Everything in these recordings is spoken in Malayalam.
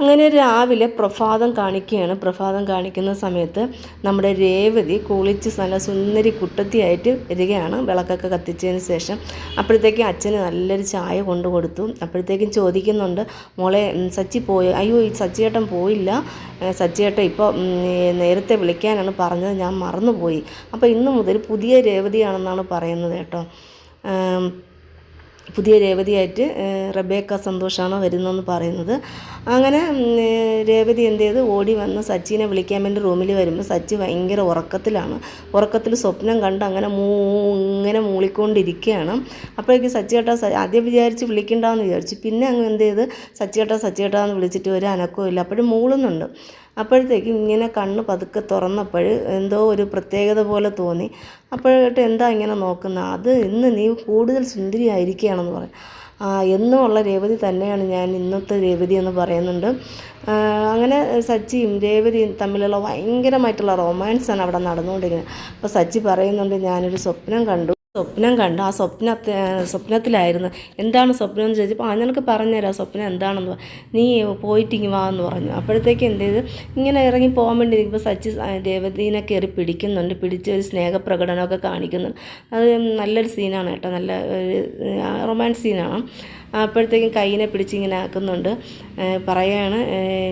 അങ്ങനെ രാവിലെ പ്രഭാതം കാണിക്കുകയാണ്. പ്രഭാതം കാണിക്കുന്ന സമയത്ത് നമ്മുടെ രേവതി കുളിച്ച് നല്ല സുന്ദരി കുട്ടത്തിയായിട്ട് വരികയാണ്. വിളക്കൊക്കെ കത്തിച്ചതിന് ശേഷം അപ്പോഴത്തേക്കും അച്ഛന് നല്ലൊരു ചായ കൊണ്ടു കൊടുത്തു. അപ്പോഴത്തേക്കും ചോദിക്കുന്നുണ്ട് മോളെ സച്ചി പോയോ? അയ്യോ ഈ സച്ചിയേട്ടൻ പോയില്ല. സച്ചിയേട്ടൻ ഇപ്പോൾ നേരത്തെ വിളിക്കാനാണ് പറഞ്ഞത്. ഞാൻ മറന്നുപോയി. അപ്പോൾ ഇന്ന് മുതൽ പുതിയ രേവതിയാണെന്നാണ് പറയുന്നത് കേട്ടോ. പുതിയ രേവതിയായിട്ട് റബേക്ക സന്തോഷാണ് വരുന്നതെന്ന് പറയുന്നത്. അങ്ങനെ രേവതി എന്ത് ചെയ്ത്? ഓടി വന്ന് സച്ചിനെ വിളിക്കാൻ വേണ്ടി റൂമിൽ വരുമ്പോൾ സച്ചി ഭയങ്കര ഉറക്കത്തിലാണ്. ഉറക്കത്തിൽ സ്വപ്നം കണ്ട് അങ്ങനെ മൂ ഇങ്ങനെ മൂളിക്കൊണ്ടിരിക്കുകയാണ്. അപ്പോഴേക്കും സച്ചിയേട്ടാ ആദ്യം വിചാരിച്ച് വിളിക്കണ്ടെന്ന് വിചാരിച്ചു. പിന്നെ അങ്ങ് എന്ത് ചെയ്ത്? സച്ചിയേട്ടാ സച്ചിയേട്ടാ എന്ന് വിളിച്ചിട്ട് ഒരു അനക്കവും ഇല്ല. അപ്പോഴും മൂളുന്നുണ്ട്. അപ്പോഴത്തേക്കും ഇങ്ങനെ കണ്ണ് പതുക്കെ തുറന്നപ്പോൾ എന്തോ ഒരു പ്രത്യേകത പോലെ തോന്നി. അപ്പോഴേട്ട് എന്താ ഇങ്ങനെ നോക്കുന്നത്? അത് ഇന്ന് നീ കൂടുതൽ സുന്ദരിയായിരിക്കുകയാണെന്ന് പറയും ആ എന്നുമുള്ള രേവതി തന്നെയാണ് ഞാൻ ഇന്നത്തെ രേവതി എന്ന് പറയുന്നുണ്ട്. അങ്ങനെ സച്ചിയും രേവതിയും തമ്മിലുള്ള ഭയങ്കരമായിട്ടുള്ള റൊമാൻസാണ് അവിടെ നടന്നുകൊണ്ടിരിക്കുന്നത്. അപ്പോൾ സച്ചി പറയുന്നുണ്ട് ഞാനൊരു സ്വപ്നം കണ്ടു. സ്വപ്നം കണ്ടു. ആ സ്വപ്നത്തെ സ്വപ്നത്തിലായിരുന്നു. എന്താണ് സ്വപ്നം എന്ന് ചോദിച്ചപ്പോൾ ആ നിനക്ക് പറഞ്ഞുതരാം സ്വപ്നം എന്താണെന്ന് നീ പോയിട്ട് ഇങ്ങ് വാ എന്ന് പറഞ്ഞു. അപ്പോഴത്തേക്ക് എന്ത് ചെയ്ത്? ഇങ്ങനെ ഇറങ്ങി പോകാൻ വേണ്ടി ഇരിക്കുമ്പോൾ സച്ചി ദേവതീനെ കയറി പിടിക്കുന്നുണ്ട്. പിടിച്ച് ഒരു സ്നേഹപ്രകടനമൊക്കെ കാണിക്കുന്നുണ്ട്. അത് നല്ലൊരു സീനാണ് കേട്ടോ. നല്ല റൊമാൻസ് സീനാണ് അപ്പോഴത്തേക്കും കൈയിനെ പിടിച്ച് ഇങ്ങനെ ആക്കുന്നുണ്ട് പറയാണ്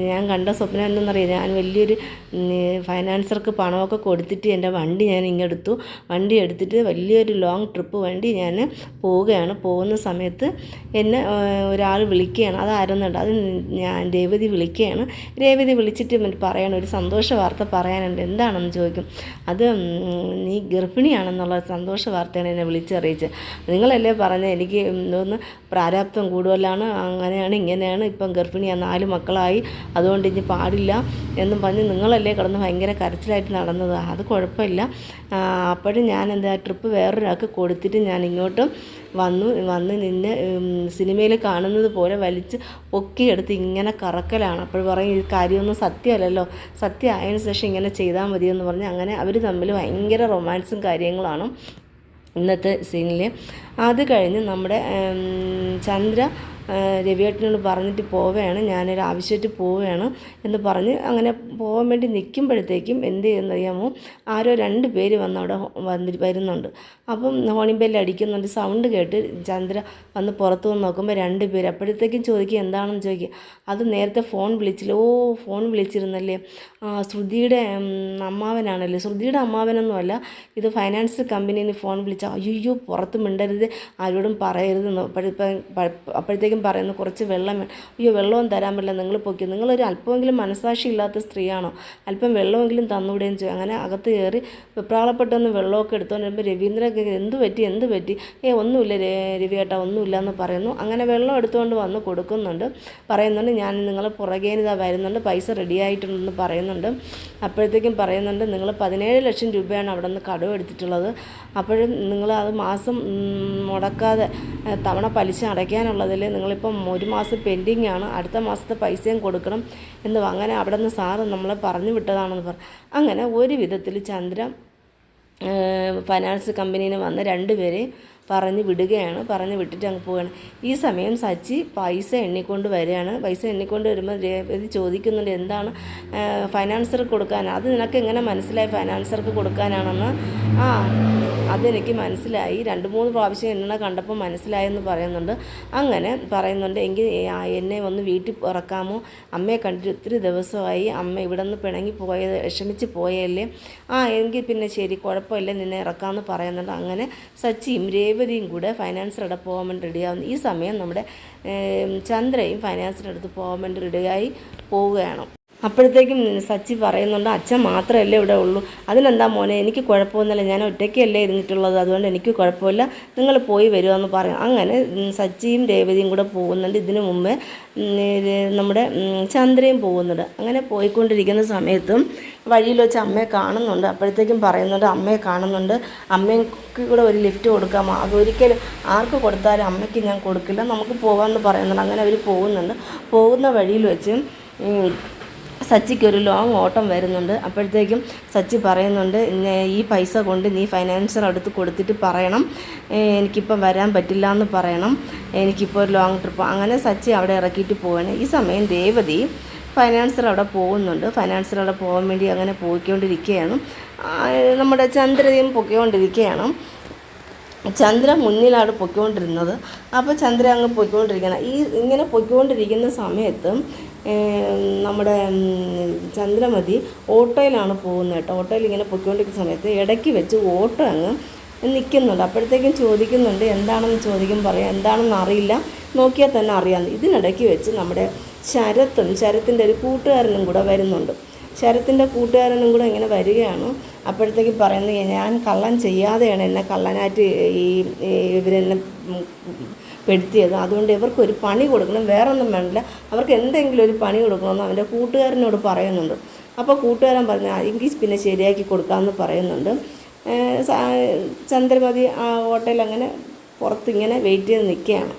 ഞാൻ കണ്ട സ്വപ്നം എന്തെന്നറിയാം? ഞാൻ വലിയൊരു ഫൈനാൻസർക്ക് പണമൊക്കെ കൊടുത്തിട്ട് എന്റെ വണ്ടി ഞാൻ ഇങ്ങെടുത്തു. വണ്ടി എടുത്തിട്ട് വലിയൊരു ലോങ് ട്രിപ്പ് വണ്ടി ഞാൻ പോവുകയാണ്. പോകുന്ന സമയത്ത് എന്നെ ഒരാൾ വിളിക്കുകയാണ്. അത് അതായിരുന്നുണ്ട് അത് ഞാൻ രേവതി വിളിക്കുകയാണ്. രേവതി വിളിച്ചിട്ട് പറയണം ഒരു സന്തോഷ വാർത്ത പറയാനുണ്ട്. എന്താണെന്ന് ചോദിക്കും? അത് നീ ഗർഭിണിയാണെന്നുള്ള സന്തോഷ വാർത്തയാണ് എന്നെ വിളിച്ചറിയിച്ചത്. നിങ്ങളല്ലേ പറഞ്ഞത്? എനിക്ക് എന്തോന്ന് പ്രാരാബ്ദം കൂടുതലാണ് അങ്ങനെയാണ് ഇങ്ങനെയാണ്. ഇപ്പം ഗർഭിണിയാണ് നാല് മക്കളായി അതുകൊണ്ട് ഇനി പാടില്ല എന്നും പറഞ്ഞ് നിങ്ങളല്ലേ കിടന്ന് ഭയങ്കര കരച്ചിലായിട്ട് നടന്നത്. അത് കുഴപ്പമില്ല. അപ്പോഴും ഞാൻ എന്താ ട്രിപ്പ് വേറൊരാൾക്ക് കൊടുത്തിട്ട് ഞാൻ ഇങ്ങോട്ട് വന്നു. വന്ന് നിന്നെ സിനിമയിൽ കാണുന്നത് പോലെ വലിച്ച് പൊക്കിയെടുത്ത് ഇങ്ങനെ കറക്കലാണ്. അപ്പോൾ പറയും ഈ കാര്യമൊന്നും സത്യമല്ലല്ലോ. സത്യം ആയതിനു ശേഷം ഇങ്ങനെ ചെയ്താൽ മതിയെന്ന് പറഞ്ഞ്. അങ്ങനെ അവർ തമ്മിൽ ഭയങ്കര റൊമാൻസും കാര്യങ്ങളാണ് ഇന്നത്തെ സീനിൽ അത് കഴിഞ്ഞ് നമ്മുടെ ചന്ദ്ര രവിയേട്ടനോട് പറഞ്ഞിട്ട് പോവുകയാണ്. ഞാനൊരു ആവശ്യമായിട്ട് പോവുകയാണ് എന്ന് പറഞ്ഞ് അങ്ങനെ പോകാൻ വേണ്ടി നിൽക്കുമ്പോഴത്തേക്കും എന്ത് ചെയ്യുന്നറിയാമോ ആരോ രണ്ട് പേര് വന്ന് അവിടെ വന്നി വരുന്നുണ്ട്. അപ്പം ഹോണിംഗ് ബെല്ല് അടിക്കുന്നുണ്ട്. സൗണ്ട് കേട്ട് ചന്ദ്ര വന്ന് പുറത്ത് വന്ന് നോക്കുമ്പോൾ രണ്ട് പേര് അപ്പോഴത്തേക്കും ചോദിക്കുക എന്താണെന്ന് ചോദിക്കുക അത് നേരത്തെ ഫോൺ വിളിച്ചില്ല. ഓ ഫോൺ വിളിച്ചിരുന്നല്ലേ. ശ്രുതിയുടെ അമ്മാവനാണല്ലേ. ശ്രുതിയുടെ അമ്മാവനൊന്നുമല്ല. ഇത് ഫൈനാൻസ് കമ്പനിയിൽ ഫോൺ വിളിച്ച അയ്യോ പുറത്ത് മിണ്ടരുത്. ആരോടും പറയരുത് എന്ന് അപ്പോഴത്തേക്കും പറയുന്നു കുറച്ച് വെള്ളം അയ്യോ വെള്ളവും തരാൻ പറ്റില്ല നിങ്ങൾ പൊക്കി. നിങ്ങളൊരു അല്പമെങ്കിലും മനസാക്ഷി ഇല്ലാത്ത സ്ത്രീയാണോ? അല്പം വെള്ളമെങ്കിലും തന്നൂടെയും ചെയ്യും. അങ്ങനെ അകത്ത് കയറി വെപ്രാളപ്പെട്ടൊന്ന് വെള്ളമൊക്കെ എടുത്തോണ്ട് വരുമ്പോൾ രവീന്ദ്രൻ എന്ത് പറ്റി? എന്ത് പറ്റി? ഏ ഒന്നുമില്ല രവിയേട്ടാ ഒന്നുമില്ല എന്ന് പറയുന്നു. അങ്ങനെ വെള്ളം എടുത്തുകൊണ്ട് വന്ന് കൊടുക്കുന്നുണ്ട്. പറയുന്നുണ്ട് ഞാൻ നിങ്ങളെ പുറകേനിതാ വരുന്നുണ്ട് പൈസ റെഡി ആയിട്ടുണ്ടെന്ന് പറയുന്നുണ്ട്. അപ്പോഴത്തേക്കും പറയുന്നുണ്ട് നിങ്ങൾ പതിനേഴ് ലക്ഷം രൂപയാണ് അവിടെ നിന്ന് കടവ് എടുത്തിട്ടുള്ളത്. അപ്പോഴും നിങ്ങൾ അത് മാസം മുടക്കാതെ തവണ പലിശ അടയ്ക്കാനുള്ളതിൽ നിങ്ങളിപ്പം ഒരു മാസം പെൻഡിങ് ആണ് അടുത്ത മാസത്തെ പൈസയും കൊടുക്കണം എന്ന് അങ്ങനെ അവിടെ നിന്ന് സാറ് നമ്മളെ പറഞ്ഞു വിട്ടതാണെന്ന് പറഞ്ഞു. അങ്ങനെ ഒരു വിധത്തിൽ ചന്ദ്ര ഫൈനാൻസ് കമ്പനിയിൽ വന്ന രണ്ടുപേരെ പറഞ്ഞ് വിടുകയാണ് പറഞ്ഞ് വിട്ടിട്ട് അങ്ങ് പോവുകയാണ്. ഈ സമയം സച്ചി പൈസ എണ്ണിക്കൊണ്ട് വരികയാണ്. പൈസ എണ്ണിക്കൊണ്ട് വരുമ്പോൾ രേവതി ചോദിക്കുന്നുണ്ട് എന്താണ് ഫൈനാൻസർ കൊടുക്കാൻ? അത് നിനക്ക് എങ്ങനെ മനസ്സിലായി ഫൈനാൻസർക്ക് കൊടുക്കാനാണെന്ന്? ആ അതെനിക്ക് മനസ്സിലായി. രണ്ട് മൂന്ന് പ്രാവശ്യം എന്നെ കണ്ടപ്പോൾ മനസ്സിലായെന്ന് പറയുന്നുണ്ട്. അങ്ങനെ പറയുന്നുണ്ട് എങ്കിൽ എന്നെ ഒന്ന് വീട്ടിൽ ഇറക്കാമോ? അമ്മയെ കണ്ടിട്ട് ഒത്തിരി ദിവസമായി. അമ്മ ഇവിടെ നിന്ന് പിണങ്ങി പോയത് വിഷമിച്ച് പോയല്ലേ? ആ എങ്കിൽ പിന്നെ ശരി കുഴപ്പമില്ല നിന്നെ ഇറക്കാമെന്ന് പറയുന്നുണ്ട്. അങ്ങനെ സച്ചിയും രേവതിയും കൂടെ ഫൈനാൻസറുടെ പോകാൻ വേണ്ടി റെഡിയാവുന്നു ഈ സമയം നമ്മുടെ ചന്ദ്രയും ഫൈനാൻസറുടെ അടുത്ത് പോകാൻ വേണ്ടി റെഡിയായി പോവുകയാണ്. അപ്പോഴത്തേക്കും സച്ചി പറയുന്നുണ്ട് അച്ഛൻ മാത്രമല്ലേ ഇവിടെ ഉള്ളൂ. അതിനെന്താ മോനെ എനിക്ക് കുഴപ്പമൊന്നുമില്ല. ഞാൻ ഒറ്റയ്ക്കല്ലേ ഇരുന്നിട്ടുള്ളത്. അതുകൊണ്ട് എനിക്ക് കുഴപ്പമില്ല. നിങ്ങൾ പോയി വരുമെന്ന് പറയും അങ്ങനെ സച്ചിയും രേവതിയും കൂടെ പോകുന്നുണ്ട്. ഇതിനു മുമ്പേ നമ്മുടെ ചന്ദ്രയും പോകുന്നുണ്ട്. അങ്ങനെ പോയിക്കൊണ്ടിരിക്കുന്ന സമയത്തും വഴിയിൽ വെച്ച് അമ്മയെ കാണുന്നുണ്ട്. അപ്പോഴത്തേക്കും പറയുന്നുണ്ട് അമ്മയെ കാണുന്നുണ്ട്. അമ്മയ്ക്ക് കൂടെ ഒരു ലിഫ്റ്റ് കൊടുക്കാമോ അതൊരിക്കലും ആർക്ക് കൊടുത്താലും അമ്മയ്ക്ക് ഞാൻ കൊടുക്കില്ല. നമുക്ക് പോകാമെന്ന് പറയുന്നുണ്ട്. അങ്ങനെ അവർ പോകുന്നുണ്ട്. പോകുന്ന വഴിയിൽ വെച്ച് സച്ചിക്ക് ഒരു ലോങ് ഓട്ടം വരുന്നുണ്ട്. അപ്പോഴത്തേക്കും സച്ചി പറയുന്നുണ്ട് ഈ പൈസ കൊണ്ട് നീ ഫൈനാൻസർ അടുത്ത് കൊടുത്തിട്ട് പറയണം. എനിക്കിപ്പോൾ എനിക്കിപ്പം വരാൻ പറ്റില്ല എന്ന് പറയണം. എനിക്കിപ്പോൾ ഒരു ലോങ് ട്രിപ്പ് അങ്ങനെ സച്ചി അവിടെ ഇറക്കിയിട്ട് പോവാണ്. ഈ സമയം ദേവതി ഫൈനാൻസർ അവിടെ പോകുന്നുണ്ട്. ഫൈനാൻസർ അവിടെ പോകാൻ വേണ്ടി അങ്ങനെ പോയിക്കൊണ്ടിരിക്കുകയാണ്. നമ്മുടെ ചന്ദ്രതയും പൊക്കിക്കൊണ്ടിരിക്കുകയാണ് ചന്ദ്ര മുന്നിലാണ് പൊയ്ക്കൊണ്ടിരുന്നത്. അപ്പോൾ ചന്ദ്ര അങ്ങ് പൊയ്ക്കൊണ്ടിരിക്കണം ഈ ഇങ്ങനെ പൊയ്ക്കൊണ്ടിരിക്കുന്ന സമയത്ത് നമ്മുടെ ചന്ദ്രമതി ഓട്ടോയിലാണ് പോകുന്നത് കേട്ടോ. ഓട്ടോയിൽ ഇങ്ങനെ പൊയ്ക്കൊണ്ടിരിക്കുന്ന സമയത്ത് ഇടയ്ക്ക് വെച്ച് ഓട്ടോ അങ്ങ് നിൽക്കുന്നുണ്ട്. അപ്പോഴത്തേക്കും ചോദിക്കുന്നുണ്ട് എന്താണെന്ന് ചോദിക്കും പറയാം. എന്താണെന്ന് അറിയില്ല. നോക്കിയാൽ തന്നെ അറിയാം. ഇതിനിടയ്ക്ക് വെച്ച് നമ്മുടെ ശരത്തും ശരത്തിന്റെ ഒരു കൂട്ടുകാരനും കൂടെ വരുന്നുണ്ട്. ശരത്തിന്റെ കൂട്ടുകാരനും കൂടെ ഇങ്ങനെ വരികയാണ്. അപ്പോഴത്തേക്ക് പറയുന്നത് ഞാൻ കള്ളൻ ചെയ്യാതെയാണ് എന്നെ കള്ളനായിട്ട് ഈ ഇവരെന്നെ പെടുത്തിയത്. അതുകൊണ്ട് ഇവർക്കൊരു പണി കൊടുക്കണം. വേറൊന്നും വേണ്ടില്ല. അവർക്ക് എന്തെങ്കിലും ഒരു പണി കൊടുക്കണമെന്ന് അവന്റെ കൂട്ടുകാരനോട് പറയുന്നുണ്ട്. അപ്പോൾ കൂട്ടുകാരൻ പറഞ്ഞു "ആ, എങ്കിൽ പിന്നെ ശരിയാക്കി കൊടുക്കാമെന്ന് പറയുന്നുണ്ട്. ചന്ദ്രമതി ആ ഹോട്ടലിൽ അങ്ങനെ പുറത്തിങ്ങനെ വെയിറ്റ് ചെയ്ത് നിൽക്കുകയാണ്.